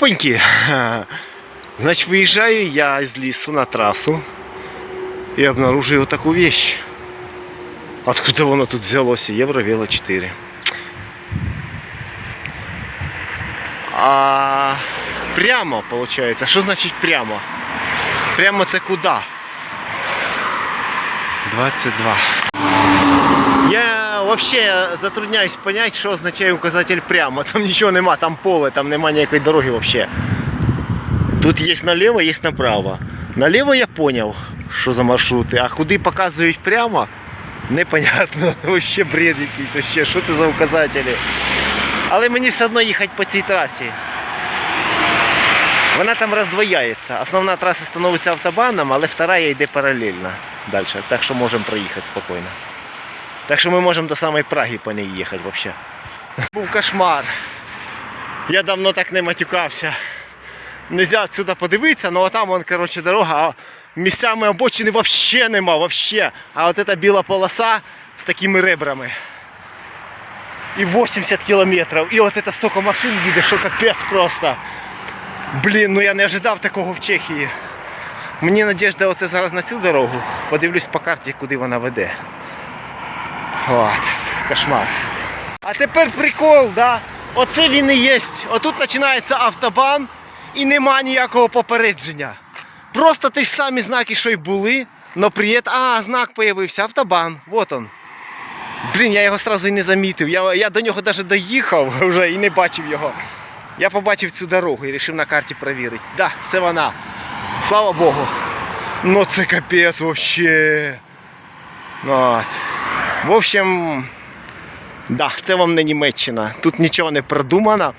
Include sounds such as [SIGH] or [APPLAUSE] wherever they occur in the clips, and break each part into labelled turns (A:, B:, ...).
A: Опаньки. [LAUGHS] Значит, выезжаю я из лесу на трассу и обнаруживаю такую вещь. Откуда воно тут взялося? Євровело 4. А прямо, получается. Що значить прямо? Прямо це куди? 22. Вообще затрудняюсь понять, що означає указатель прямо. Там нічого нема, там поле, там нема ніякої дороги вообще. Тут є наліво, є направо. Наліво я поняв, що за маршрути, а куди показують прямо, непонятно. [LAUGHS] Вообще бред якийсь, вообще, що це за указателі. Але мені все одно їхати по цій трасі. Вона там роздвояється. Основна траса становиться автобаном, але вторая йде паралельно далі. Так що можемо проїхати спокійно. Так що ми можемо до самої Праги по ній їхати взагалі. Був кошмар. Я давно так не матюкався. Нельзя отсюда подивитися, але там вон, короче, дорога, а місцями обочини взагалі нема, вообще. А от эта біла полоса з такими ребрами. І 80 кілометрів. І от це стільки машин їде, що капець просто. Блін, ну я не ожидав такого в Чехії. Мені надіжда оце зараз на цю дорогу. Подивлюсь по карті, куди вона веде. От, кошмар. А тепер прикол, да? Оце він і є. Отут починається автобан і нема ніякого попередження. Просто ті ж самі знаки, що й були, но при этом... А, знак появився, автобан. Вот он. Блін, я його одразу і не замітив. Я, я до нього навіть доїхав [LAUGHS] вже і не бачив його. Я побачив цю дорогу і вирішив на карті перевірити. Да, це вона. Слава Богу. Ну це капець вообще. От. В общем, да, це вам не Німеччина. Тут нічого не продумано.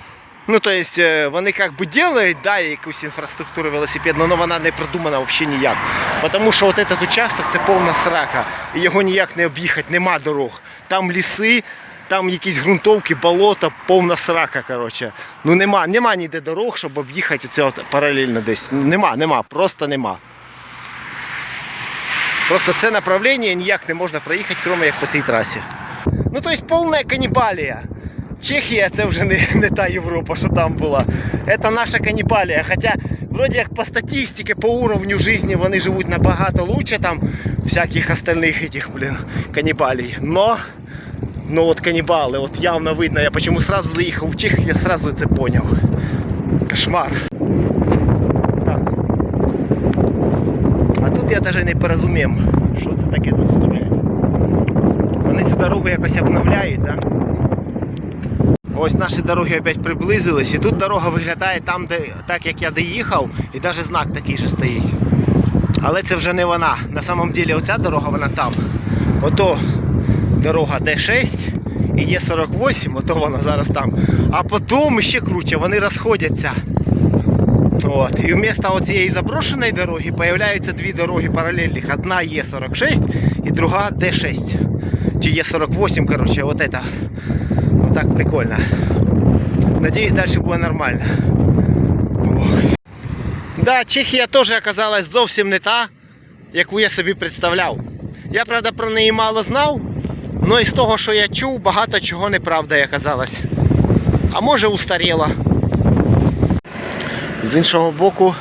A: Ну, то есть, е, вони як би делають, да, якусь інфраструктуру велосипедну, але вона не продумана взагалі ніяк. Тому що от этот участок це повна срака. І його ніяк не об'їхати, нема дорог. Там ліси, там якісь ґрунтовки, болото, повна срака. коротше. Ну нема, нема ніде дорог, щоб об'їхати це паралельно десь. Нема, нема, просто нема. Просто це направлення ніяк не можна проїхати, крім як по цій трасі. Ну, тобто повна канібалія. Чехія це вже не, не та Європа, що там була. Це наша канібалія. Хоча, вроді як по статистиці, по уровню життя вони живуть набагато лучше там всяких остальних этих, блин, канібалій. Но, ну от канібали, от явно видно. Я почему сразу заїхав в Чехію, я сразу це поняв. Кошмар. Так. А тут я навіть не порозумів, що це таке тут стоять. Вони цю дорогу якось обновляють, так? Ось наші дороги опять приблизились, і тут дорога виглядає там, де так як я доїхав, і навіть знак такий же стоїть. Але це вже не вона. На самом деле оця дорога вона там. Ото дорога Д6 і є 48, ото вона зараз там. А потім ще круче, вони розходяться. От. І вместо цієї заброшеної дороги появляються дві дороги паралельних. Одна Є46 і друга Д6. Чи Є48, коротше, от это. Вот так прикольно. Надеюсь, дальше буде нормально. Ой. Да, Чехія теж оказалась зовсім не та, яку я собі представляв. Я, правда, про неї мало знав, але із того, що я чув, багато чого неправда оказалось. А може устаріла. З іншого боку,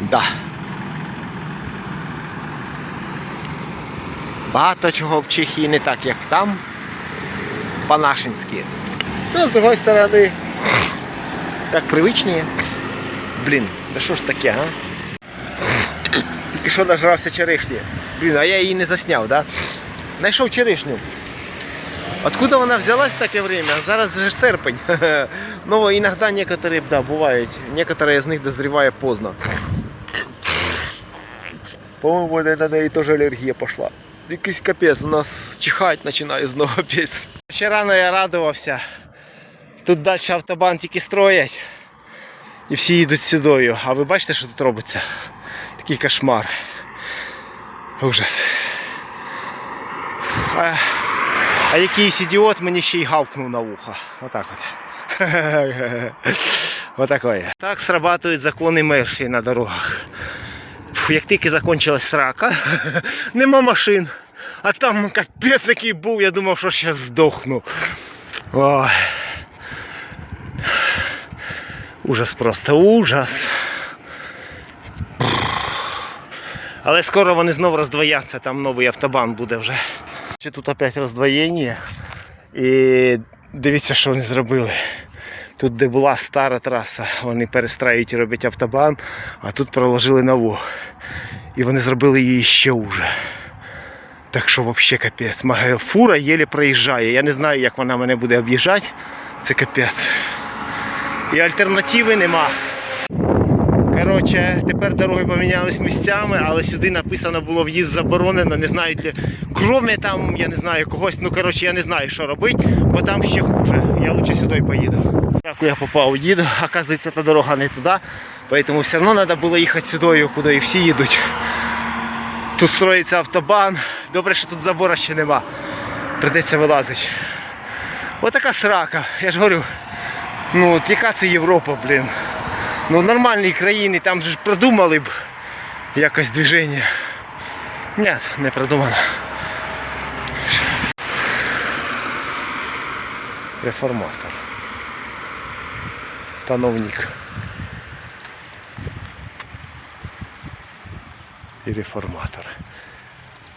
A: да. Багато чого в Чехії не так, як там. По-нашенськи. Ну, з другої сторони, так привичніше. Блін, да що ж таке, а? Тільки що нажрався черешні. Блін, а я її не засняв, да? Знайшов черешню. Откуда вона взялась в таке время? Зараз же серпень. [LAUGHS] Ну, иногда некоторые, да, бывают. Некоторые из них дозревая поздно. По-моему, на неї теж алергія пошла. Якийсь капець, у нас чихать починає знову капець. Ще рано я радувався. Тут далі автобан тільки строять. І всі їдуть сюдою. А ви бачите, що тут робиться? Такий кошмар. Ужас. А, а якийсь ідіот мені ще й гавкнув на вухо. Отак от. [LAUGHS] Отакое. Так срабатують закони Мерфі на дорогах. Фу, як тільки закончилась срака, [LAUGHS] нема машин. А там капець який був, я думав, що ще здохну. Ой. Ужас просто ужас. Але скоро вони знову роздвояться, там новий автобан буде вже. Чи тут опять роздвоєння. І дивіться, що вони зробили. Тут, де була стара траса, вони перестраюють і роблять автобан, а тут проложили нову. І вони зробили її ще уже. Так що взагалі капець. Мага- Фура єлі проїжджає. Я не знаю, як вона мене буде об'їжджати. Це капець. І альтернативи нема. Коротше, тепер дороги помінялись місцями, але сюди написано було в'їзд заборонено. Не знаю для. Кроме там, я не знаю, когось, ну коротше, я не знаю, що робити, бо там ще хуже. Я лучше сюди поїду. Так я попав, їду, оказується, та дорога не туди. Поэтому все одно треба було їхати сюди, куди і всі їдуть. Тут строїться автобан. Добре, що тут забора ще нема. Придеться вилазити. Отака срака. Я ж говорю, ну от яка це Європа, блін. Ну в нормальній країні там же ж продумали б якось движення. Ні, не продумано. Реформатор. Пановник. І реформатор.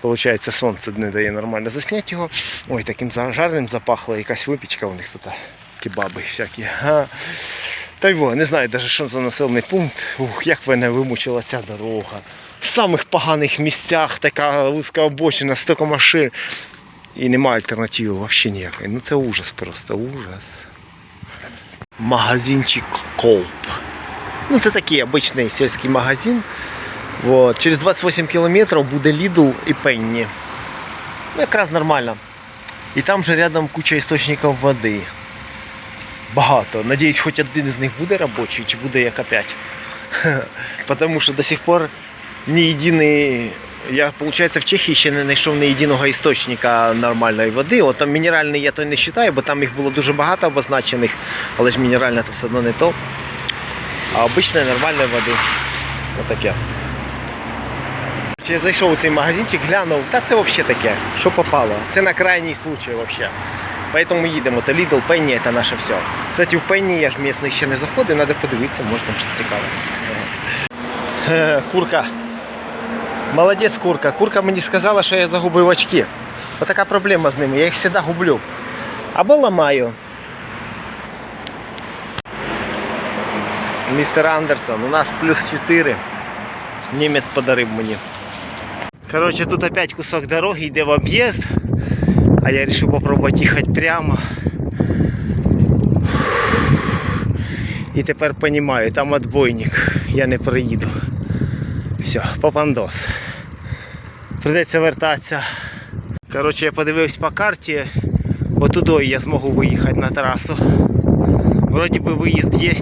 A: Получається, сонце не дає нормально засняти його. Ой, таким жарним запахло, якась випічка у них тут. Кебаби всякі. Та й во, не знаю навіть, що за населений пункт. Ух, як мене вимучила ця дорога. В самих поганих місцях така вузька обочина, стільки машин. І немає альтернативи взагалі ніякої. Ну це ужас просто, ужас. Магазинчик Колп. Ну це такий обичний сільський магазин. Вот. Через 28 кілометрів буде Lidl і Penny. Ну, якраз нормально. І там же рядом куча істочників води. Багато. Надіюсь, хоч один з них буде робочий, чи буде як опять. [LAUGHS] Потому що до сих пор ні єдиний. Я, виходить, в Чехії ще не знайшов ні єдиного істочника нормальної води. От мінеральний я то не вважаю, бо там їх було дуже багато обозначених, але ж мінеральна то все одно не то. А обичної нормальної води. Отаке. Я зайшов у цей магазинчик, глянув, та це взагалі таке, що попало. Це на крайній случай взагалі. Поэтому їдемо. То Lidl, Penny це наше все. Кстати, в Penny я ж місний ще не заходив, треба подивитися, може там щось цікаве. Е, Курка. Молодець курка. Курка мені сказала, що я загубив очки. Отака проблема з ними, я їх завжди гублю. Або ламаю. Містер Андерсон, у нас плюс 4. Німець подарив мені. Коротше, тут опять кусок дороги йде в об'їзд, а я вирішив попробувати їхати прямо. І тепер розумію, там отбойник, я не проїду. Все, попандос. Придеться вертатися. Коротше, я подивився по карті, отудою я зможу виїхати на трасу. Вроді би виїзд є.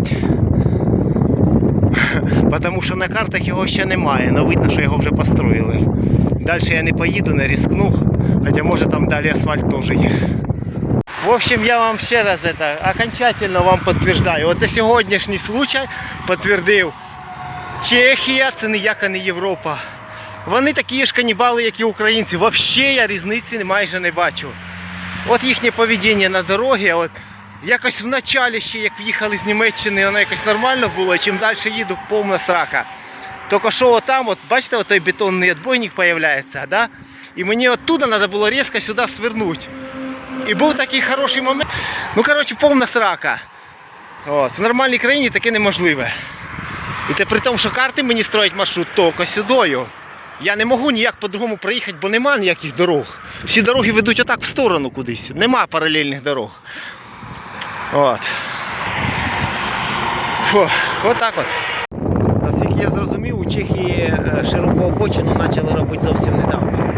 A: [LAUGHS] Потому що на картах його ще немає, але видно, що його вже построїли. Далі я не поїду, не рискну, хоча може там далі асфальт теж є. В общем, я вам ще раз это, окончательно вам підтверждаю. Оце сьогоднішній случай підтвердив. Чехія це ніяка не Європа. Вони такі ж канібали, як і українці. Взагалі я різниці майже не бачу. От їхнє поведіння на дорогі, от якось в началі ще, як в'їхали з Німеччини, воно якось нормально було, і чим далі їду, повна срака. Тільки що отам, от, бачите, от той бетонний відбойник з'являється, да? і мені оттуда треба було різко сюди свернути. І був такий хороший момент. Ну, коротше, повна срака. От, в нормальній країні таке неможливе. І те при тому, що карти мені строять маршрут тільки сюдою. Я не можу ніяк по-другому проїхати, бо нема ніяких дорог. Всі дороги ведуть отак в сторону кудись. Нема паралельних дорог. От. Фу, отак от. Наскільки я зрозумів, у Чехії е, широку обочину почали робити зовсім недавно.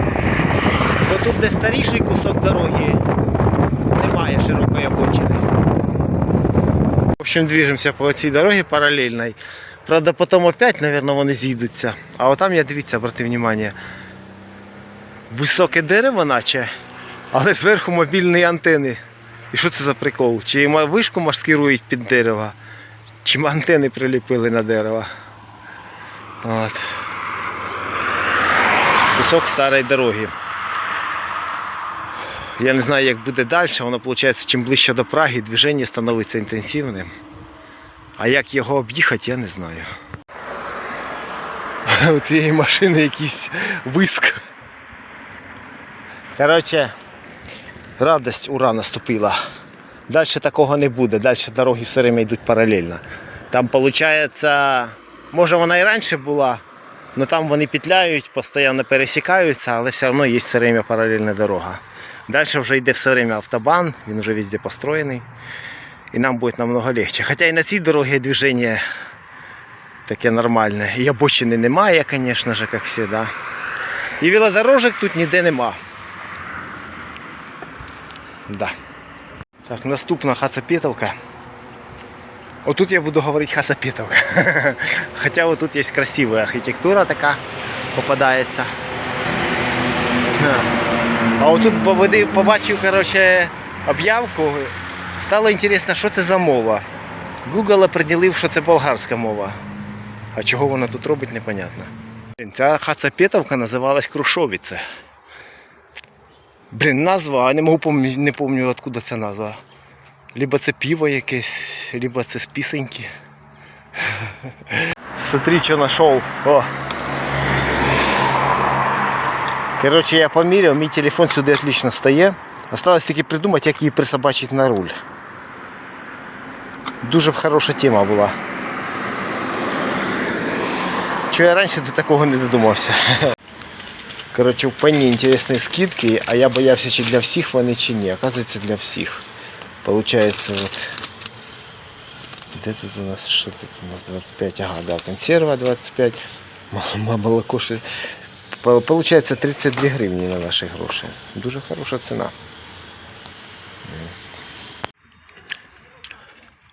A: Бо тут, де старіший кусок дороги, немає широкої обочини. В общем, движемося по цій дорогі паралельній. Правда, потім опять, мабуть, вони зійдуться. А отам я дивіться, обрати увагу. Високе дерево, наче, але зверху мобільні антени. І що це за прикол? Чи вишку маскирують під дерево, чи антени приліпили на дерево. От. Кусок старої дороги. Я не знаю, як буде далі. Воно виходить, чим ближче до Праги, движення становиться інтенсивним. А як його об'їхати, я не знаю. [LAUGHS] У цієї машини якийсь виск. Коротше, радость, ура, наступила. Далі такого не буде. Далі дороги все время йдуть паралельно. Там виходить, може вона і раніше була, але там вони петляють, постійно пересікаються, але все одно є все время паралельна дорога. Далі вже йде все время автобан, він вже везде построєний. І нам буде намного легче. Хоча і на цій дорогі движення таке нормальне. І обочини немає, звісно ж, як завжди. І велодорожок тут ніде нема. Да. Так, наступна хацапетовка. Отут я буду говорити хацапетовка. [LAUGHS] Хоча отут є красива архітектура така попадається. А отут побади- побачив коротше, об'явку. Стало інтересно, що це за мова. Google определив, що це болгарська мова. А чого вона тут робить, непонятно. Ця хацапетовка називалась Крушовіце. Блін, назва, а не можу не пам'ятаю, откуда ця назва. Либо це пиво якесь, либо це з пісеньки. [LAUGHS] Смотри, що знайшов. О. Коротше, я поміряв, мій телефон сюди отлично стає. Осталось тільки придумати, як її присобачити на руль. Дуже б хороша тема була. Чого я раніше до такого не додумався. [LAUGHS] Коротше, в пені інтересні скидки, а я боявся, чи для всіх вони, чи ні. Оказується, для всіх. Получается, вот. Где тут у нас, что тут у нас 25, ага, да, консерва 25, м- молоко, ши- Пол- Получается 32 гривні на наші гроші. Дуже хороша ціна.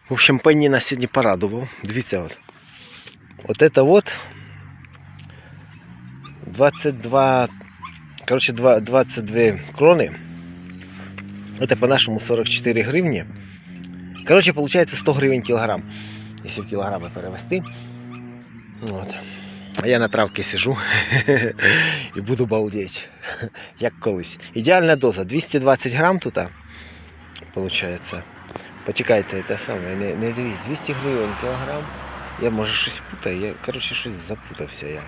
A: В общем, Пенні нас сьогодні порадував. Дивіться, от. Вот это вот 22, короче, два- 22 кроны. Это по-нашему 44 гривни. Короче, получается 100 гривен килограмм, если в килограммы перевести. Вот. А я на травці сижу [LAUGHS] і буду балдеть, [LAUGHS] як колись. Ідеальна доза 220 грам тут, получается. Почекайте, те саме, не, не дивіться, 200 гривень кілограм. Я може щось путаю, я коротше щось запутався я.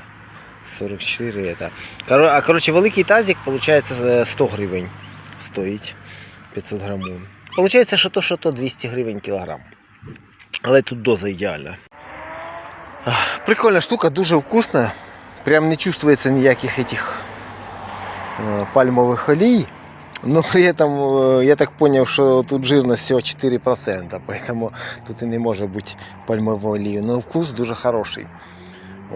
A: 44 это. Коро- А коротше, великий тазик, получается 100 гривень стоїть 500 грамів. Получається, що то, що то 200 гривень кілограм. Але тут доза ідеальна. Ах, Прикольна штука, дуже вкусна. Прям не чувствуется ніяких этих э, пальмовых олій. Но при этом э, я так понял, что тут жирность всего 4%, поэтому тут и не може бути пальмової олії. Но вкус дуже хороший.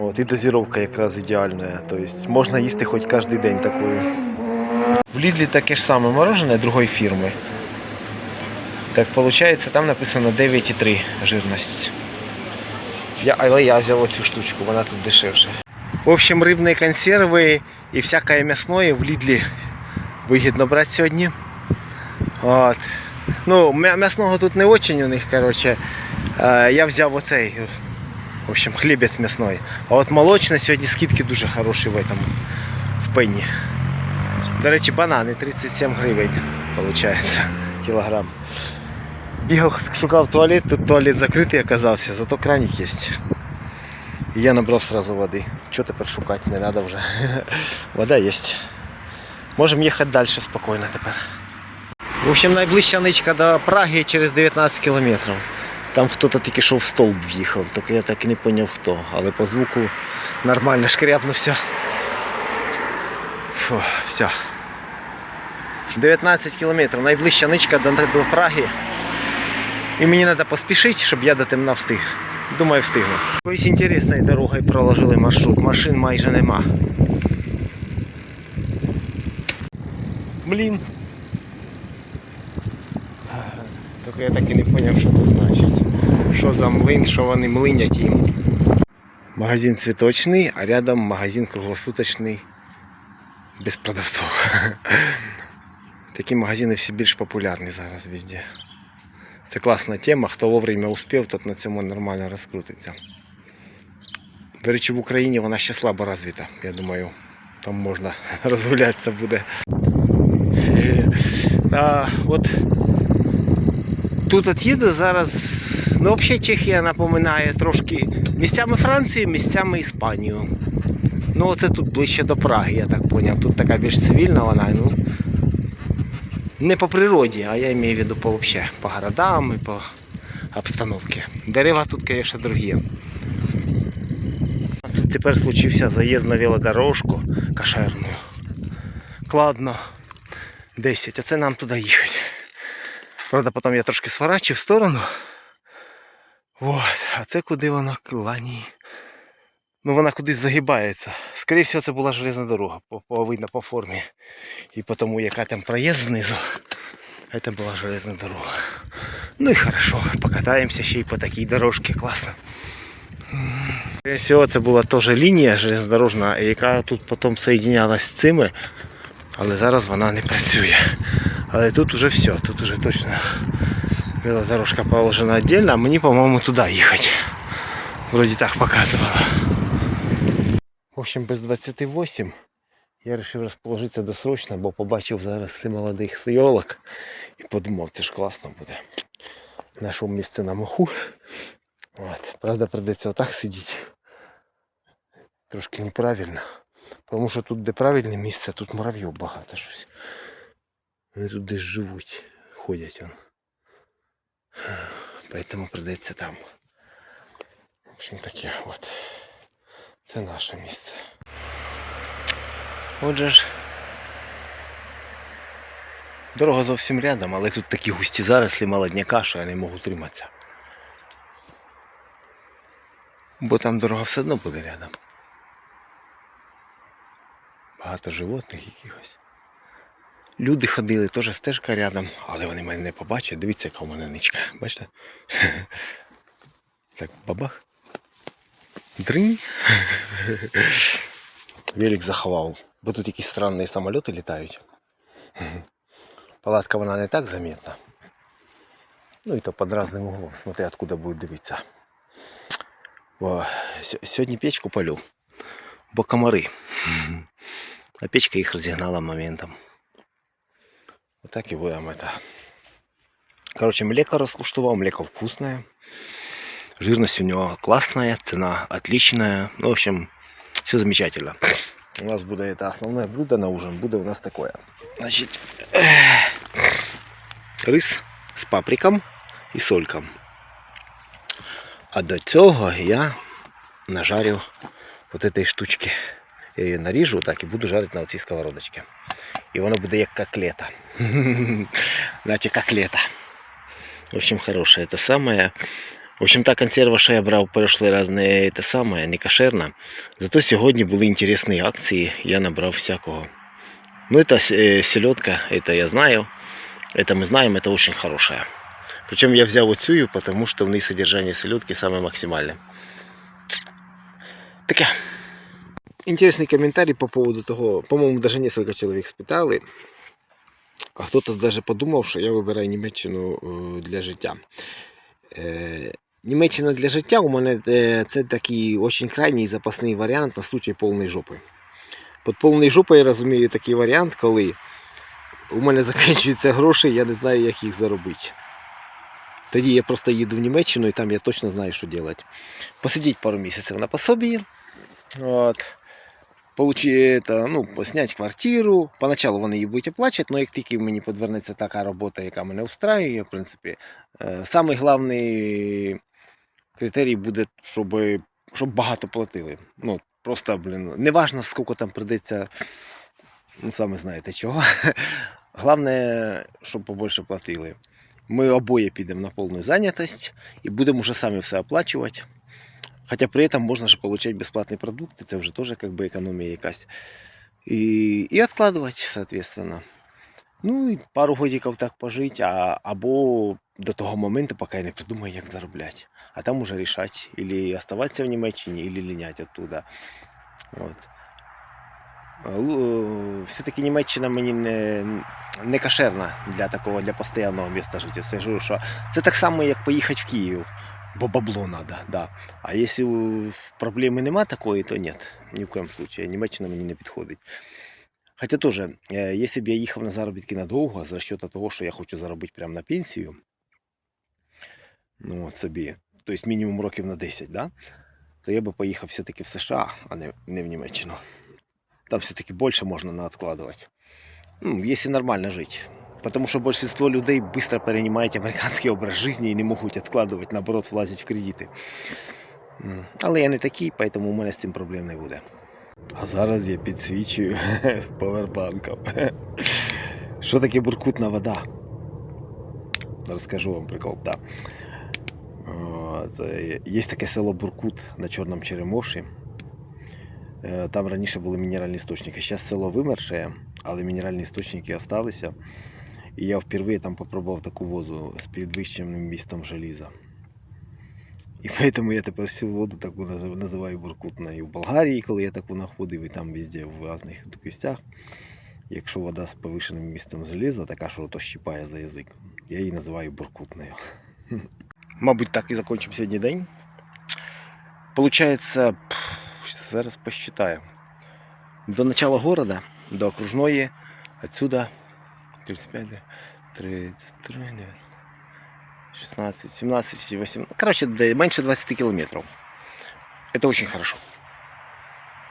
A: От, і дозировка якраз ідеальна. Тобто можна їсти хоч кожен день такою. В Лідлі таке ж саме мороженое другої фірми. Так виходить, там написано 9,3 жирність. Я, але я взяв оцю штучку, вона тут дешевше. В общем, рибні консерви і всяке м'ясное в Лідлі вигідно брати сьогодні. От. Ну, м'ясного тут не очень у них, короче. Е, Я взяв оцей, в общем, хлібець м'ясной. А от молочне сьогодні скидки дуже хороші в этом, в пенні. До речі, банани 37 гривень, виходить, кілограм. Бігав, шукав туалет, тут туалет закритий оказався, зато краник є. І я набрав сразу води. Що тепер шукати, не треба вже. [LAUGHS] Вода є. Можемо їхати далі спокійно тепер. В общем, найближча ничка до Праги через 19 кілометрів. Там хтось тільки що в стовп в'їхав, тільки я так і не зрозумів хто. Але по звуку нормально шкряпнувся. Фу, все. 19 кілометрів, найближча ничка до, до Праги. І мені треба поспішити, щоб я до темна встиг. Думаю, встигну. Якоюсь інтересною дорогою проложили маршрут, машин майже нема. Блін. Тільки я так і не зрозумів, що це значить. Що за млин, що вони млинять їм. Магазин цвіточний, а рядом магазин круглосуточний без продавців. [LAUGHS] Такі магазини всі більш популярні зараз везде. Це класна тема. Хто вовремя успів, тот на цьому нормально розкрутиться. До речі, в Україні вона ще слабо розвита. Я думаю, там можна [LAUGHS] розгулятися буде. А, от Тут от їду зараз. Ну, взагалі Чехія напоминає трошки місцями Францію, місцями Іспанію. Ну, оце тут ближче до Праги, я так зрозумів. Тут така більш цивільна вона, ну. Не по природі, а я маю в виду по, вообще, по городам і по обстановці. Дерева тут, звісно, другі. У тут тепер случився заїзд на велодорожку кошерну. Кладно 10, оце нам туди їхати. Правда, потім я трошки сворачив в сторону. От, а це куди вона клані. Ну вона кудись загибається. Скоріше всього, це була железна дорога, видно по формі. І по тому, яка там проїзд знизу. Це була железна дорога. Ну і хорошо, покатаємося ще й по такій дорожці, класно. Скоріше всього, це була теж лінія железнодорожна, яка тут потім соєдинялась з цими, але зараз вона не працює. Але тут уже все, тут уже точно велодорожка положена віддільно, а мені, по-моєму, туди їхати. Вроді так показувала. Общем, без 28 я вирішив розположитися досрочно, бо побачив зараз молодих сойолок і подумав, це ж класно буде. Знайшов місце на моху. От. Правда, придеться отак сидіти. Трошки неправильно. Тому що тут, де правильне місце, тут муравйов багато щось. Вони тут десь живуть, ходять. Он. Поэтому придеться там. В общем таке от. Це наше місце. Отже ж. Дорога зовсім рядом, але тут такі густі зарослі молодняка, що я не можу триматися. Бо там дорога все одно буде рядом. Багато животних якихось. Люди ходили, теж стежка рядом, але вони мене не побачать. Дивіться, яка у мене ничка. Бачите? [LAUGHS] Так, бабах. Дринь. Велик заховав. Бо тут якісь странні самоліти літають. Палатка вона не так заметна. Ну і то під разним углом, смотри, откуда буде дивитися. Бо с- сьогодні печку палю, бо комари. А печка їх розігнала моментом. Отак і будемо это. Короче, млеко раскуштувал, млеко вкусное. Жирность у него классная, цена отличная. Ну, в общем, все замечательно. У нас будет это основное блюдо на ужин. Будет у нас такое. Значит, рис з паприком і сольком. А до цього я нажарю вот этой штучки. Я її наріжу так і буду жарити на оцій сковородочці. І воно буде як коклета. [LAUGHS] Значить, коклета. В общем, хорошая это самое. В общем, та консерва, що я брав прошлый раз, не те саме, не кошерна. Зато сьогодні були інтересні акції, я набрав всякого. Ну, это э, селедка, это я знаю. Это мы знаем, это очень хорошая. Причем я взял оцю, потому что в ней содержание селедки самое максимальное. Таке. Интересный комментарий по поводу того, по-моему, даже несколько человек спитали, а хто-то даже подумав, що я вибираю Німеччину е, для життя. Е, Німеччина для життя у мене е, це такий очень крайній запасний варіант на случай повної жопи. Під повною жопою я розумію такий варіант, коли у мене [LAUGHS] закінчуються гроші, я не знаю, як їх заробити. Тоді я просто їду в Німеччину і там я точно знаю, що робити. Посидіть пару місяців на пособії. От. Это, ну, снять квартиру. Поначалу вони її будуть оплачувати, але як тільки мені подвернеться така робота, яка мене устраює, в принципі, е, самий критерій буде, щоб, щоб багато платили. Ну, просто, блін, не важно, скільки там прийдеться, ну, саме знаєте чого. [LAUGHS] Головне, щоб побольше платили. Ми обоє підемо на повну зайнятість і будемо вже самі все оплачувати. Хотя при этом можно же получать бесплатные продукты, это уже тоже как бы экономия якась. И, и откладывать, соответственно. Ну і пару годиків так пожити, а, або до того моменту, поки я не придумаю, як заробляти. А там уже рішати, или оставатися в Німеччині, или лінять оттуда. От. Все-таки Німеччина мені не, не кошерна для такого, для постійного місця життя. Що це так само, як поїхати в Київ. Бо бабло надо, да. А якщо проблеми нема такої, то ні, ні в коєму случае. Німеччина мені не підходить. Хоча теж, е, якщо б я їхав на заробітки надовго, за счет того, що я хочу заробити прямо на пенсію, ну от собі, тобто мінімум років на 10, да? то я би поїхав все-таки в США, а не, не в Німеччину. Там все-таки більше можна наоткладувати. Ну, якщо нормально жити. Потому що большинство людей быстро переймають американський образ життя і не можуть відкладувати, наоборот, влазять в кредити. М, Але я не такий, тому у мене з цим проблем не буде. А зараз я підсвічую [LAUGHS] повербанком. [LAUGHS] Що таке буркутна вода? Розкажу вам прикол, так. От, е, Є таке село Буркут на Чорному Черемоші. Е, Там раніше були мінеральні істочники. Зараз село вимерше, але мінеральні істочники залишилися. І я впервые там попробував таку воду з підвищеним містом желіза. І поэтому я тепер всю воду таку називаю буркутною. І в Болгарії, коли я таку знаходив, і там везде в різних кістях. Якщо вода з повишеним містом желіза, така, що то щипає за язик, я її називаю буркутною. Мабуть, так і закінчимо сьогодні день. Получається, зараз посчитаю. До начала города, до окружної, отсюда 35, 33, 16, 17, 18. Короче, менше 20 кілометрів. Это очень хорошо.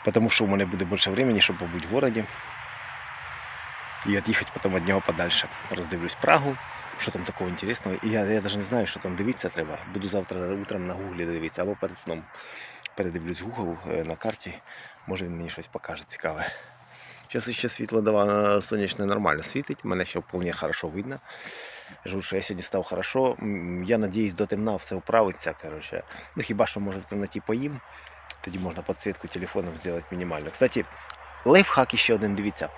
A: Потому що у мене буде більше времени, щоб побути в городі. І від'їхати потім від нього подальше. Роздивлюсь Прагу, що там такого інтересного. І я, я навіть не знаю, що там дивитися треба. Буду завтра утром на гуглі дивитися, або перед сном передивлюсь Google е, на карті. Може він мені щось покаже цікаве. Зараз ще світло давано сонячне нормально світить, мене ще вполне хорошо видно. Я ж що я сьогодні став хорошо. Я надіюсь, до темна все управиться. Короче. Ну хіба що може в темноті поїм, тоді можна підсвітку телефоном зробити мінімально. Кстати, лайфхак ще один, дивіться.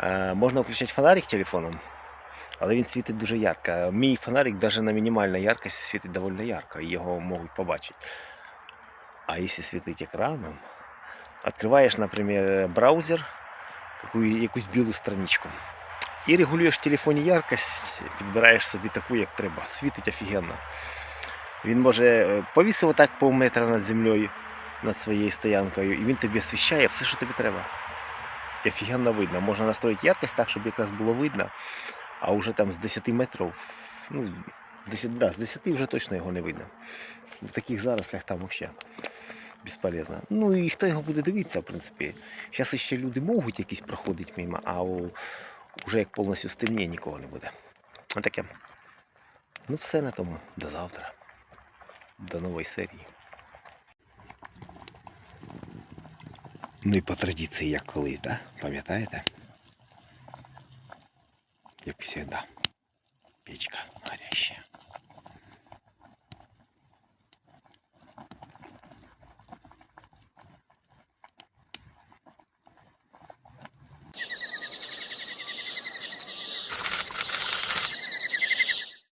A: Е, можна включати фонарик телефоном, але він світить дуже ярко. Мій фонарик навіть на мінімальній яркості світить доволі ярко, і його можуть побачити. А якщо світить екраном, відкриваєш, наприклад, браузер, яку- якусь білу страничку. І регулюєш в телефоні яркость, підбираєш собі таку, як треба. Світить офігенно. Він може е, повісив отак пів метра над землею, над своєю стоянкою, і він тобі освіщає все, що тобі треба. І офігенно видно. Можна настроїти яркость так, щоб якраз було видно, а вже там з 10 метрів, ну, з 10, да, з 10 вже точно його не видно. В таких зарослях там взагалі безполезно. Ну і хто його буде дивитися, в принципі. Зараз ще люди можуть якісь проходити мимо, а у, вже як повністю стемніє, нікого не буде. Отаке. Ну все на тому. До завтра. До нової серії. Ну і по традиції, як колись, да? Пам'ятаєте? Як завжди. Печка горящая.